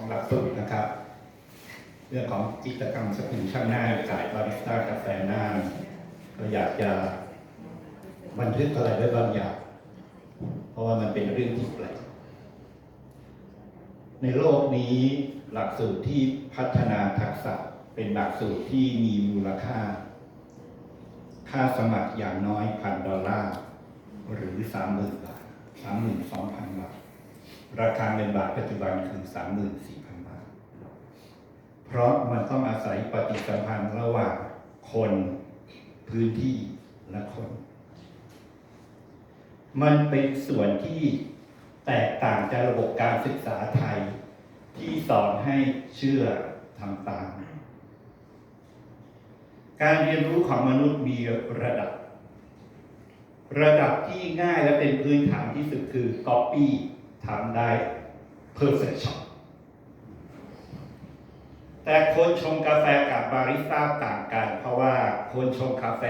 ของหลักสูตรนะครับ เรื่องของจิตรกรรมสปินช่างหน้าขายบาริสต้ากาแฟหน้าก็อยากจะบันทึกอะไรไว้บางอย่าง เพราะว่ามันเป็นเรื่องที่แปลกในโลกนี้หลักสูตรที่พัฒนาทักษะเป็นหลักสูตรที่มีมูลค่า ค่าสมัครอย่างน้อยพันดอลลาร์ หรือสามหมื่นบาทสามหมื่นสองพันบาท ราคาเงินบาทปัจจุบันคือสามหมื่นสี่พันบาท เพราะมันต้องอาศัยปฏิสัมพันธ์ระหว่างคนพื้นที่และคน มันเป็นส่วนที่แตกต่างจากระบบการศึกษาไทย ที่สอนให้เชื่อทำตาม การเรียนรู้ของมนุษย์มีระดับ ระดับที่ง่ายและเป็นพื้นฐานที่สุดคือ Copy ทำได้ Perfection แต่คนชงกาแฟกับบาริสต้าต่างกัน เพราะว่าคนชงกาแฟ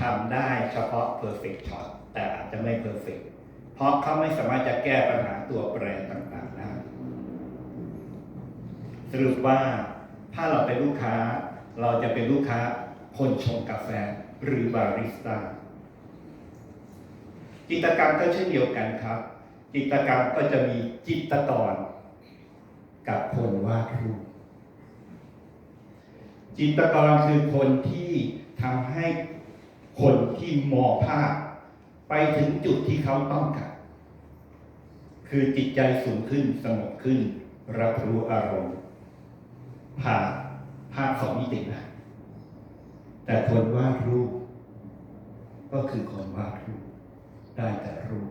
ทำได้เฉพาะ Perfect Shot แต่อาจจะไม่ Perfect เพราะเขาไม่สามารถจะแก้ปัญหาตัวแปรต่างๆได้สรุปว่าถ้าเราเป็นลูกค้า เราจะเป็นลูกค้าคนชงกาแฟหรือบาริสต้าจิตกรรมก็เช่นเดียวกันครับ จิตกรรมก็จะมีจิตรกรกับคนวาดรูปจิตรกรคือคนที่ทำให้คนที่มองภาพ ไปถึงจุดที่เขาต้องการคือจิตใจสูงขึ้นสงบขึ้น รับรู้อารมณ์ผ่านภาพสองมิตินะแต่คนวาดรูป ก็คือคนวาดรูป ได้แต่รูป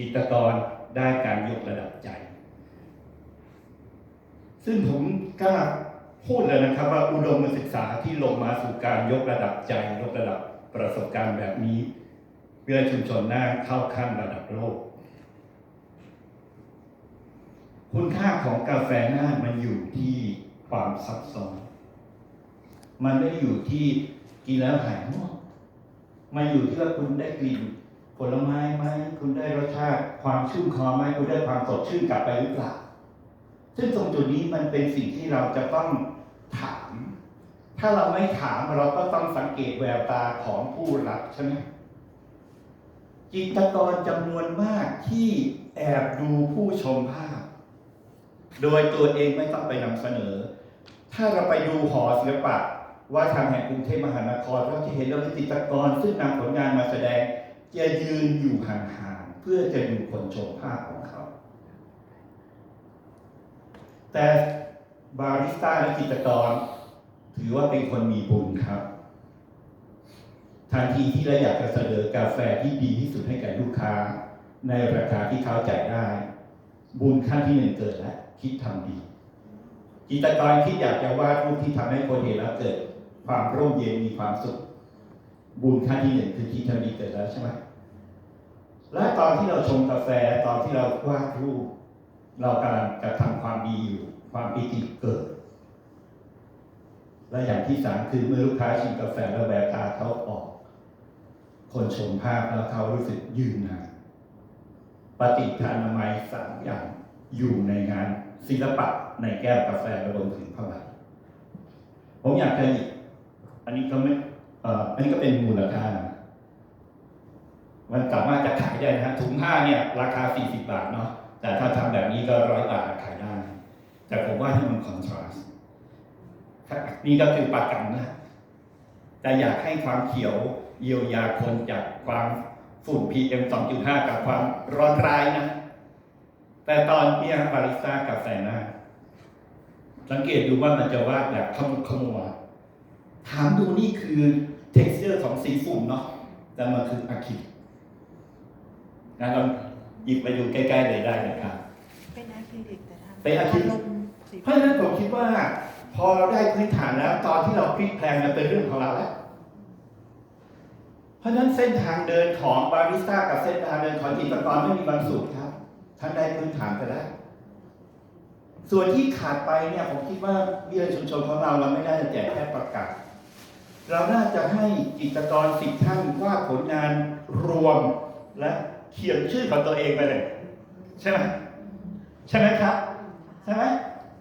จิตกรได้การยกระดับใจ ซึ่งผมกล้าพูดเลยนะครับว่าอุดมศึกษาที่ลงมาสู่การยกระดับใจ ยกระดับประสบการณ์แบบนี้เพื่อชุมชนหน้าเข้าขั้นระดับโลก คุณค่าของกาแฟหน้ามันอยู่ที่ความซับซ้อน มันไม่ได้อยู่ที่กินแล้วหายง่วงมันอยู่ที่ว่าคุณได้กลิ่น ผลไม้ไหมคุณได้รสชาติความชุ่มคอไหมคุณได้ความสดชื่นกลับไปหรือเปล่าซึ่งตรงจุดนี้มันเป็นสิ่งที่เราจะต้องถาม ถ้าเราไม่ถามเราก็ต้องสังเกตแววตาของผู้รับใช่ไหมจิตรกรจำนวนมากที่แอบดูผู้ชมภาพ โดยตัวเองไม่ต้องไปนำเสนอ ถ้าเราไปดูหอศิลปะ ว่าทางแห่งกรุงเทพมหานครเราจะเห็นเราเป็นจิตรกรซึ่งนำผลงานมาแสดง จะยืนอยู่ห่างๆเพื่อจะดูคนชมภาพของเขา แต่บาริสต้าและจิตรกร ถือว่าเป็นคนมีบุญครับทันทีที่เราอยากจะเสนอกาแฟที่ดีที่สุดให้แก่ลูกค้า ในราคาที่เขาจ่ายได้ บุญขั้นที่หนึ่งเกิดแล้วคิดทำดีจิตรกรคิดอยากจะวาดรูปที่ทำให้คนเห็นแล้วเกิด ความร่มเย็นมีความสุข บุญขั้นที่หนึ่งคือคิดทำดีเกิดแล้วใช่ไหมและตอนที่เราชงกาแฟตอนที่เราวาดรูปเรากำลังจะทำความดีอยู่ความปิติเกิด และอย่างที่สามคือเมื่อลูกค้าชิมกาแฟแล้วแววตาเขาออก คนชมภาพแล้วเขารู้สึกยืนนานปฏิทานามัยสามอย่างอยู่ในงานศิลปะในแก้วกาแฟระบนถึงผ้าใบผมอยากจะหยิบอันนี้ก็ไม่ อันนี้ก็เป็นมูลค่า มันสามารถจะขายได้นะถุงผ้าเนี่ยราคา 40 บาทเนาะ แต่ถ้าทำแบบนี้ก็ร้อยบาทขายได้ แต่ผมว่าให้มันคอนทราสต์นี่ก็คือปากกันนะ แต่อยากให้ความเขียวเยียวยาคนจากความฝุ่น PM 2.5 กับความร้อนร้ายนะ แต่ตอนเนี้ยบาริสต้ากาแฟนะสังเกตดูว่ามันจะวาดแบบขมุกขมัว ถามดูนี่คือ t e x t อร์ของสีฝุ่นเนาะแต่มันคืออะคริลิกนะเราหยิบไปดูใกล้ๆเลยได้นะครับ เป็นอะคริลิกแต่ทำเป็นอะคริลิกลมสีเพราะฉะนั้นผมคิดว่า พอเราได้พื้นฐานแล้ว ตอนที่เราพลิกแพลงมันเป็นเรื่องของเราแล้วเพราะฉะนั้นเส้นทางเดินของบาริสต้ากับเส้นทางเดินของจิตรกรไม่มีบางสูตรครับท่านได้พื้นฐานไปแล้วส่วนที่ขาดไปเนี่ยผมคิดว่าวิทยาชุมชนของเราเราไม่ได้จะแจกแค่ประกาศ เราน่าจะให้จิตกรสิบท่านวาดผลงานรวมและเขียนชื่อของตัวเองไปเลย ใช่ไหมใช่ไหมครับ ใช่ไหม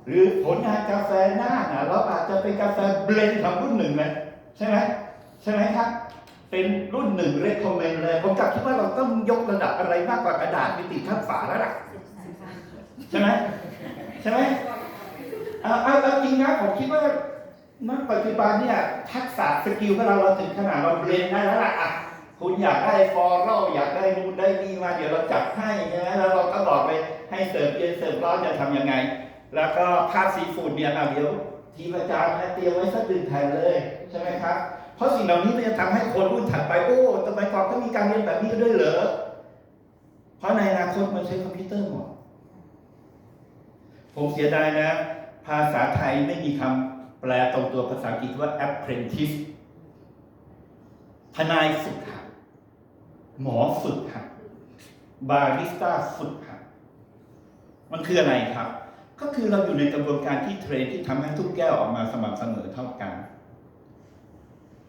หรือผลงานกาแฟหน้านะเราอาจจะเป็นกาแฟเบลนด์ของรุ่นหนึ่งเลยใช่ไหมใช่ไหมครับ เป็นรุ่นหนึ่งเรคคอมเมนต์เลย ผมกลับคิดว่าเราต้องยกระดับอะไรมากกว่ากระดาษไปติดข้างฝาแล้วล่ะใช่ไหมใช่ไหมเอาเอาจริงนะผมคิดว่า ณปัจจุบันเนี่ยทักษะสกิลของเราเราถึงขนาดเราเรียนได้แล้วล่ะอะคุณอยากได้ฟอร์เรลอยากได้นู่นได้นี่มาเดี๋ยวเราจัดให้ใช่ไหมแล้วเราก็บอกไปให้เสิร์ฟเย็นเสิร์ฟร้อนจะทำยังไง แล้วก็ภาพซีฟู้ดเนี่ยอะเดี๋ยวทีมอาจารย์นะเตรียมไว้สักหนึ่งแผ่นเลยใช่ไหมครับ เพราะสิ่งเหล่านี้มันจะทำให้คนรุ่นถัดไปโอ้สมัยก่อนก็มีการเรียนแบบนี้ด้วยเหรอเพราะในอนาคตมันใช้คอมพิวเตอร์หมดผมเสียดายนะ ภาษาไทยไม่มีคำ แปลตรงตัวภาษาอังกฤษว่า apprentice ทนายฝึกหัดหมอฝึกหัดบาริสต้าฝึกหัดมันคืออะไรครับ ก็คือเราอยู่ในกระบวนการที่เทรนที่ทำให้ทุกแก้วออกมาสม่ำเสมอเท่ากัน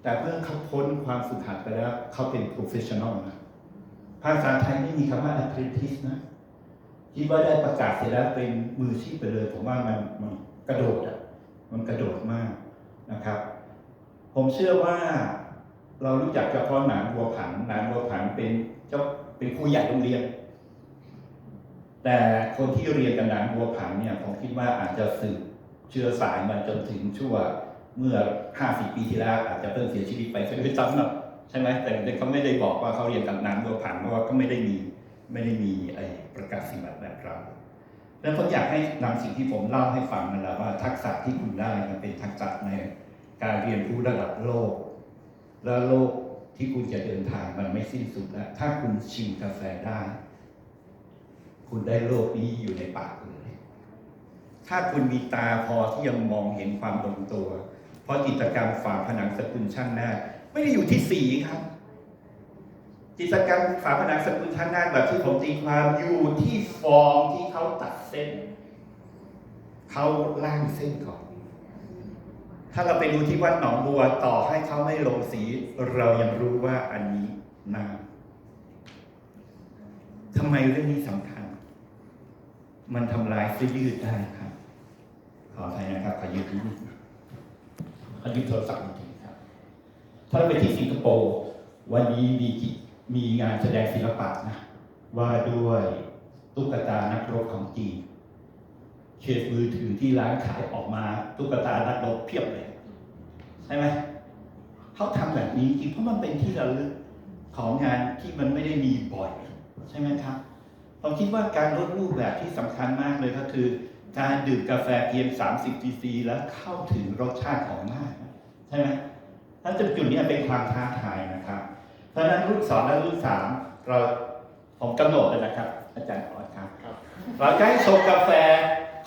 แต่เมื่อเขาพ้นความฝึกหัดไปแล้วเขาเป็น professional นะภาษาไทยไม่มีคำว่า apprentice นะคิดว่าได้ประกาศเสร็จแล้วเป็นมือชีพไปเลย ผมว่ามันมันกระโดดอะ มันกระโดดมากนะครับ ผมเชื่อว่าเรารู้จักเฉพาะหนานบัวผันหนานบัวผันเป็นเจ้าเป็นครูใหญ่โรงเรียน แต่คนที่เรียนกับหนานบัวผันเนี่ยผมคิดว่าอาจจะสืบเชื้อสายมาจนถึงชั่วเมื่อ50ปีที่แล้วอาจจะเพิ่งเสียชีวิตไปซะด้วยซ้ำเนาะใช่ไหมแต่เขาไม่ได้บอกว่าเขาเรียนกับหนานบัวผันเพราะว่าก็ไม่ได้มีไม่ได้มีไอ้ประกาศสิทธิ์แบบเรา แล้วผมอยากให้นำสิ่งที่ผมเล่าให้ฟังนั่นแหละว่าทักษะที่คุณได้มันเป็นทักษะในการเรียนรู้ระดับโลก แล้วโลกที่คุณจะเดินทางมันไม่สิ้นสุดแล้ว ถ้าคุณชิมกาแฟได้ คุณได้โลกนี้อยู่ในปากคุณเลยถ้าคุณมีตาพอที่ยังมองเห็นความลงตัว เพราะจิตกรรมฝาผนังสกุลช่างหน้า ไม่ได้อยู่ที่สีครับ จิตรกรรมฝาผนังสกุลช่างหน้าแบบที่ผมตีความอยู่ที่ฟอร์มที่เขาตัดเส้น เขาล่างเส้นก่อน ถ้าเราไปดูที่วัดหนองบัวต่อให้เขาไม่ลงสี เรายังรู้ว่าอันนี้น้ำทำไมเรื่องนี้สำคัญ มันทำลายเสื้อยืดได้ครับ ขออภัยนะครับขอยืดนิดนึงขอยืดโทรศัพท์นิดนึงครับ ถ้าเราไปที่สิงคโปร์วันนี้มีกิ มีงานแสดงศิลปะนะว่าด้วยตุ๊กตานักรบของจีนเคสมือถือที่ร้านขายออกมาตุ๊กตานักรบเพียบเลย ใช่ไหมเขาทำแบบนี้จริงเพราะมันเป็นที่ระลึกของงานที่มันไม่ได้มีบ่อย ใช่ไหมครับผมคิดว่าการลดรูปแบบที่สำคัญมากเลยก็คือ การดื่มกาแฟเพียง 30 cc แล้วเข้าถึงรสชาติของมากใช่ไหมถ้าจุดจุดนี้เป็นความท้าทายนะครับ เพราะฉะนั้นรุ่นสองและรุ่นสามเราผมกำหนดเลยนะครับ อาจารย์ออสครับ เราจะให้ชมกาแฟ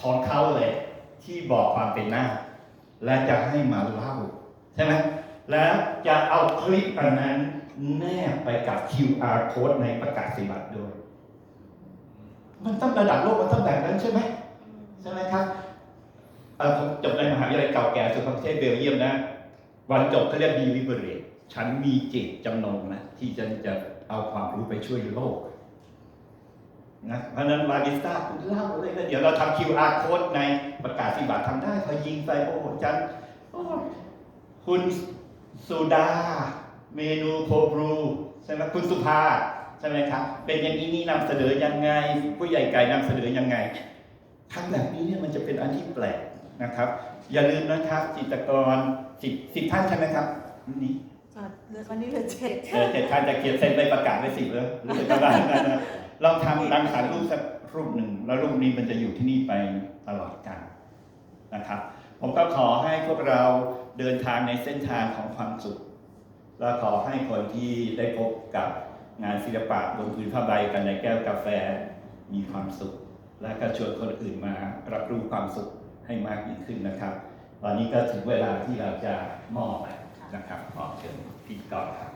ของเขาเลยที่บอกความเป็นหน้า และจะให้มาเล่าใช่ไหมแล้วจะเอาคลิปอันนั้นแนบไปกับ QR code ในประกาศสิบัตรด้วย มันต้องระดับโลกมันต้องแบบนั้นใช่ไหมใช่ไหมครับเอ่อผมจบในมหาวิทยาลัยเก่าแก่สุดประเทศเบลเยียมนะ วันจบเขาเรียกดีลิเวอร์ ฉันมีเจตจำนงนะที่จะจะเอาความรู้ไปช่วยโลกนะเพราะนั้นบาริสต้าคุณเล่าเลยนะเดี๋ยวเราทำ QR code ในประกาศสิบัตรทำได้พอยิงไปโอ้โหจันคุณสุดา เมนูโคบรูใช่ไหมคุณสุภาใช่ไหมครับเป็นอย่างนี้นี่นำเสนอยังไง ผู้ใหญ่ไก่นำเสนอยังไงทำแบบนี้เนี่ยมันจะเป็นอันที่แปลกนะครับ อย่าลืมนะครับจิตกรสิบสิบท่านใช่ไหมครับนี่ อะเหลือวันนี้เหลือเจ็ดเออเจ็ดท่านจะเขียนเซ็นไปประกาศไว้สิบเลยรู้สึกว่าได้นะลองทำรังสรรค์รูปสักรูปหนึ่ง แล้วรูปนี้มันจะอยู่ที่นี่ไปตลอดกาลนะครับ ผมก็ขอให้พวกเราเดินทางในเส้นทางของความสุข และขอให้คนที่ได้พบกับงานศิลปะบนพื้นผ้าใบกันในแก้วกาแฟมีความสุข และก็ชวนคนอื่นมารับรู้ความสุขให้มากยิ่งขึ้นนะครับ ตอนนี้ก็ถึงเวลาที่เราจะมอบ นะครับขอเชิญพี่กอล์ฟครับ